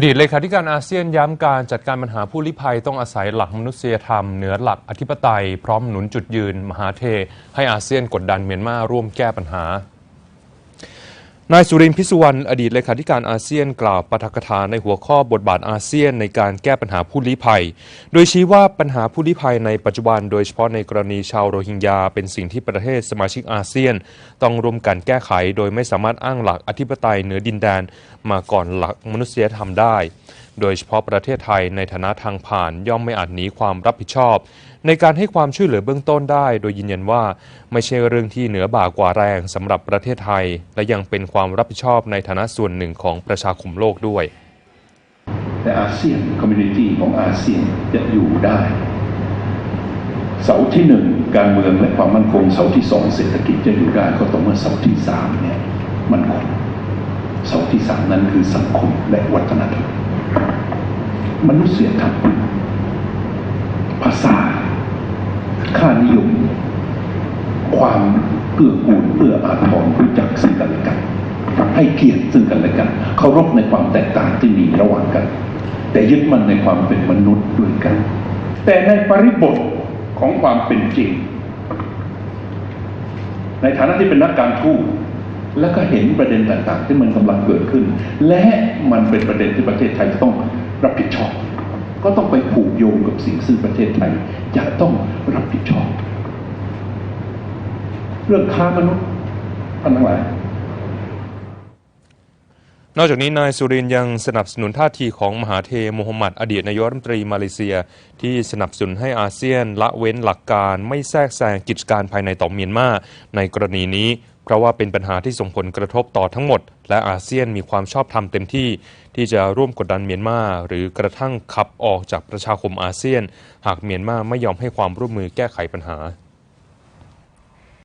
อดีตเลขาธิการอาเซียนย้ำการจัดการปัญหาผู้ลี้ภัยต้องอาศัยหลักมนุษยธรรมเหนือหลักอธิปไตยพร้อมหนุนจุดยืน มหาเท ให้อาเซียนกดดันเมียนมาร่วมแก้ปัญหา นายสุรินทร์พิสุวรรณอดีตเลขาธิการอาเซียนกล่าวปาฐกถาในหัวข้อบทบาทอาเซียนในการแก้ปัญหาผู้ลี้ภัย โดยชี้ว่าปัญหาผู้ลี้ภัยในปัจจุบัน โดยเฉพาะในกรณีชาวโรฮิงญาเป็นสิ่งที่ประเทศสมาชิกอาเซียน ต้องร่วมกันแก้ไข โดยไม่สามารถอ้างหลักอธิปไตยเหนือดินแดนมาก่อนหลักมนุษยธรรมได้ โดยเฉพาะประเทศไทยในฐานะทางผ่านย่อมไม่อาจหนีความรับผิดชอบ ในการให้ความช่วยเหลือเบื้องต้นได้ โดยยืนยันว่าไม่ใช่เรื่องที่เหนือบ่ากว่าแรงสำหรับประเทศไทย และยังเป็นความรับผิดชอบในฐานะส่วนหนึ่งของประชาคมโลกด้วยแต่อาเซียนคอมมูนิตี้ของอาเซียนจะอยู่ได้ เสาที่หนึ่งการเมืองและความมั่นคงเสาที่สองเศรษฐกิจจะอยู่ได้ก็ต่อเมื่อเสาที่สามเนี่ยมันคงเสาที่สามนั้นคือสังคมและวัฒนธรรม มนุษยธรรมภาษา ค่านิยม ความเกื้อกูลเอื้ออาทรรู้จักซึ่งกันและกัน ให้เกียรติซึ่งกันและกันเคารพในความแตกต่างที่มีระหว่างกัน แต่ยึดมั่นในความเป็นมนุษย์ด้วยกัน แต่ในปริบทของความเป็นจริง ในฐานะที่เป็นนักการทูต แล้วก็เห็นประเด็นต่างๆ ที่มันกำลังเกิดขึ้น และมันเป็นประเด็นที่ประเทศไทยต้องรับผิดชอบ ก็ต้องไปผูกโยงกับสิ่งซึ่งประเทศไทยจะต้องรับผิดชอบ เรื่องค้ามนุษย์ท่านทั้งหลาย นอกจากนี้นายสุรินยังสนับสนุนท่าทีของมหาเทโมฮัมหมัดอดีตนายกรัฐมนตรีมาเลเซีย ที่สนับสนุนให้อาเซียนละเว้นหลักการไม่แทรกแซงกิจการภายในต่อเมียนมาในกรณีนี้เพราะว่าเป็นปัญหาที่ส่งผลกระทบต่อทั้งหมด และอาเซียนมีความชอบธรรมเต็มที่ ที่จะร่วมกดดันเมียนมาหรือกระทั่งขับออกจากประชาคมอาเซียน หากเมียนมาไม่ยอมให้ความร่วมมือแก้ไขปัญหา